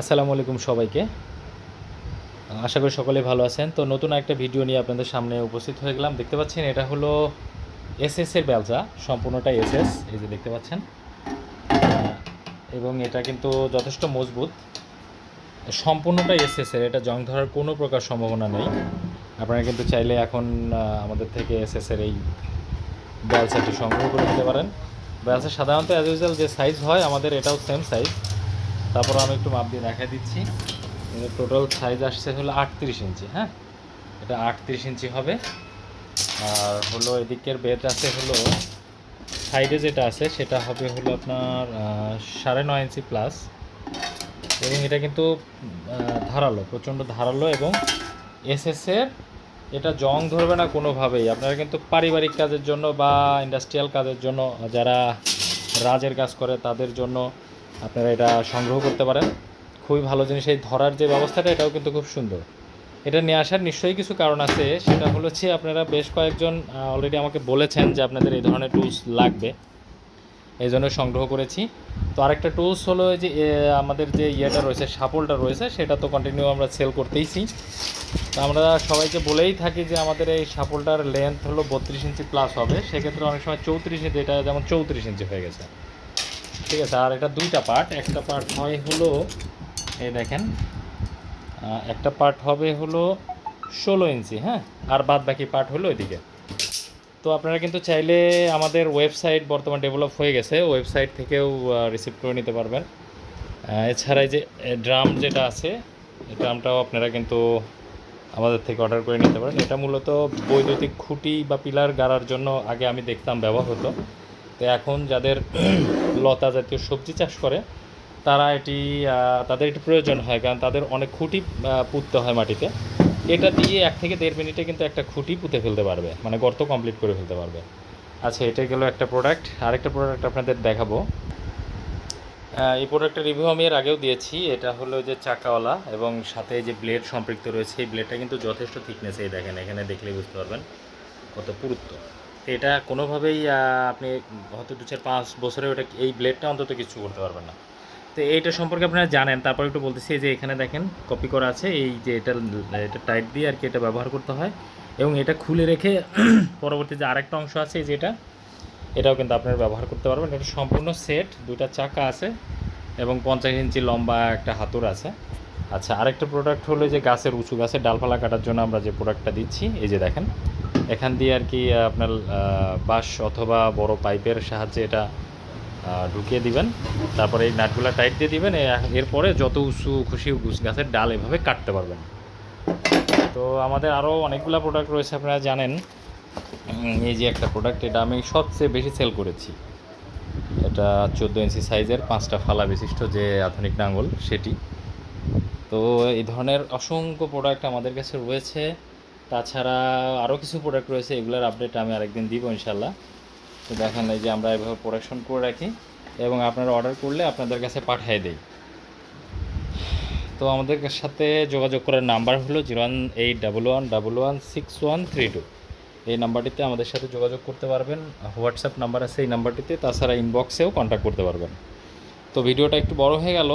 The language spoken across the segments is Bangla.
আসসালামু আলাইকুম সবাইকে। আশা করি সকলে ভালো আছেন। তো নতুন একটা ভিডিও নিয়ে আপনাদের সামনে উপস্থিত হয়ে গেলাম। দেখতে পাচ্ছেন, এটা হলো এসএস এর ব্যবসা সম্পূর্ণটাই এসএস এই যে দেখতে পাচ্ছেন। এবং এটা কিন্তু যথেষ্ট মজবুত। সম্পূর্ণটাই এসএস এর, এটা জং ধরার কোনো প্রকার সম্ভাবনা নেই। আপনারা কিন্তু চাইলে এখন আমাদের থেকে এসএস এর এই ব্যালসাটি সংগ্রহ করে নিতে পারেন। ব্যালসা সাধারণত অ্যাজ ইউজুয়াল যে সাইজ হয়, আমাদের এটাও সেম সাইজ তারপর আমি একটু মাপ দিয়ে দেখা দিচ্ছি। টোটাল সাইজ আসছে হলো আটত্রিশ ইঞ্চি হ্যাঁ? এটা আটত্রিশ ইঞ্চি হবে। আর হলো এদিকের বেড আছে হলো সাইডে যেটা আছে সেটা হবে হলো আপনার সাড়ে নয় ইঞ্চি প্লাস এবং এটা কিন্তু ধারালো, প্রচণ্ড ধারালো এবং এসএসের এটা জং ধরবে না কোনোভাবেই। আপনারা কিন্তু পারিবারিক কাজের জন্য বা ইন্ডাস্ট্রিয়াল কাজের জন্য, যারা রাজের কাজ করে, তাদের জন্য আপনারা এটা সংগ্রহ করতে পারেন। খুবই ভালো জিনিস। এই ধরার যে ব্যবস্থাটা, এটাও কিন্তু খুব সুন্দর। এটা নিয়ে আসার নিশ্চয়ই কিছু কারণ আছে। সেটা হলো হচ্ছে আপনারা বেশ কয়েকজন অলরেডি আমাকে বলেছেন যে আপনাদের এই ধরনের টুলস লাগবে। এই জন্য সংগ্রহ করেছি। তো আরেকটা টুলস হলো যে আমাদের যে ইয়েটা রয়েছে, সাপোলটা রয়েছে, সেটা তো কন্টিনিউ আমরা সেল করতেইছি। তো আমরা সবাইকে বলেই থাকি যে আমাদের এই সাপোলটার লেন্থ হলো বত্রিশ ইঞ্চি প্লাস হবে। সেক্ষেত্রে অনেক সময় চৌত্রিশ ইঞ্চি, এটা যেমন চৌত্রিশ ইঞ্চি হয়ে গেছে। ঠিক আছে, আর এটা দুইটা পার্ট একটা পার্ট হয় হলো, এই দেখেন একটা পার্ট হবে হলো ষোলো ইঞ্চি হ্যাঁ? আর বাদ বাকি পার্ট হলো এদিকে তো আপনারা কিন্তু চাইলে আমাদের ওয়েবসাইট বর্তমান ডেভেলপ হয়ে গেছে ওয়েবসাইট থেকেও রিসিভ করে নিতে পারবেন। এছাড়া যে ড্রাম যেটা আছে, এই ড্রামটাও আপনারা কিন্তু আমাদের থেকে অর্ডার করে নিতে পারেন। এটা মূলত বৈদ্যুতিক খুঁটি বা পিলার গাড়ার জন্য আগে আমি দেখতাম ব্যবহার হতো তো এখন যাদের লতা জাতীয় সবজি চাষ করে, তারা এটি তাদের এটি প্রয়োজন হয়, কারণ তাদের অনেক খুঁটি পুঁততে হয় মাটিতে। এটা দিয়ে এক থেকে দেড় মিনিটে কিন্তু একটা খুঁটি পুঁতে ফেলতে পারবে মানে গর্ত কমপ্লিট করে ফেলতে পারবে। আচ্ছা এটা গেল একটা প্রোডাক্ট আরেকটা প্রোডাক্ট আপনাদের দেখাবো। এই প্রোডাক্টের রিভিউ আমি এর আগেও দিয়েছি। এটা হলো যে চাকাওয়ালা এবং সাথে যে ব্লেড সম্পৃক্ত রয়েছে, এই ব্লেডটা কিন্তু যথেষ্ট থিকনেস এই দেখেন, এখানে দেখলেই বুঝতে পারবেন কত পুরুত্ব। তো এটা কোনোভাবেই আপনি হয়তো দু চার পাঁচ বছরে ওটা এই ব্লেডটা অন্তত কিছু করতে পারবেন না। তো এইটা সম্পর্কে আপনারা জানেন। তারপর একটু বলতেছি যে এখানে দেখেন কপি করা আছে, এই যে এটা এটা টাইট দিয়ে আর কি এটা ব্যবহার করতে হয়। এবং এটা খুলে রেখে পরবর্তী যে আরেকটা অংশ আছে, এই যেটা এটাও কিন্তু আপনারা ব্যবহার করতে পারবেন। এটা সম্পূর্ণ সেট দুটা চাকা আছে এবং পঞ্চাশ ইঞ্চি লম্বা একটা হাতুর আছে। আচ্ছা আরেকটা প্রোডাক্ট হলো যে গাছের উঁচু গাছের ডালপালা কাটার জন্য আমরা যে প্রোডাক্টটা দিচ্ছি, এই যে দেখেন। এখান দিয়ে আর কি আপনার বাঁশ অথবা বড় পাইপের সাহায্যে এটা ঢুকিয়ে দিবেন। তারপরে এই নাটগুলো টাইট দিয়ে দিবেন এরপরে যত উঁচু খুশি গাছের ডাল এভাবে কাটতে পারবেন। তো আমাদের আরও অনেকগুলো প্রোডাক্ট রয়েছে, আপনারা জানেন। এই যে একটা প্রোডাক্ট এটা আমি সবচেয়ে বেশি সেল করেছি। এটা চোদ্দ ইঞ্চি সাইজের পাঁচটা ফালা বিশিষ্ট যে আধুনিক নাঙ্গল, সেটি। তো এই ধরনের অসংখ্য প্রোডাক্ট আমাদের কাছে রয়েছে। তাছাড়া আরও কিছু প্রোডাক্ট রয়েছে, এগুলোর আপডেট আমি আরেকদিন দিব ইনশাল্লাহ তো দেখেন এই যে আমরা এভাবে প্রোডাকশন করে রাখি এবং আপনারা অর্ডার করলে আপনাদের কাছে পাঠিয়ে দেই। তো আমাদের সাথে যোগাযোগ করার নাম্বার হলো zero one eight double one double one six one three two. এই নাম্বারটিতে আমাদের সাথে যোগাযোগ করতে পারবেন। হোয়াটসঅ্যাপ নাম্বার আছে, এই নাম্বারটিতে তাছাড়া ইনবক্সেও কন্ট্যাক্ট করতে পারবেন। তো ভিডিওটা একটু বড় হয়ে গেল,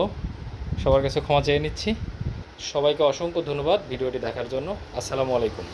সবার কাছে ক্ষমা চেয়ে নিচ্ছি। সবাইকে অসংখ্য ধন্যবাদ ভিডিওটি দেখার জন্য। আসসালামু আলাইকুম।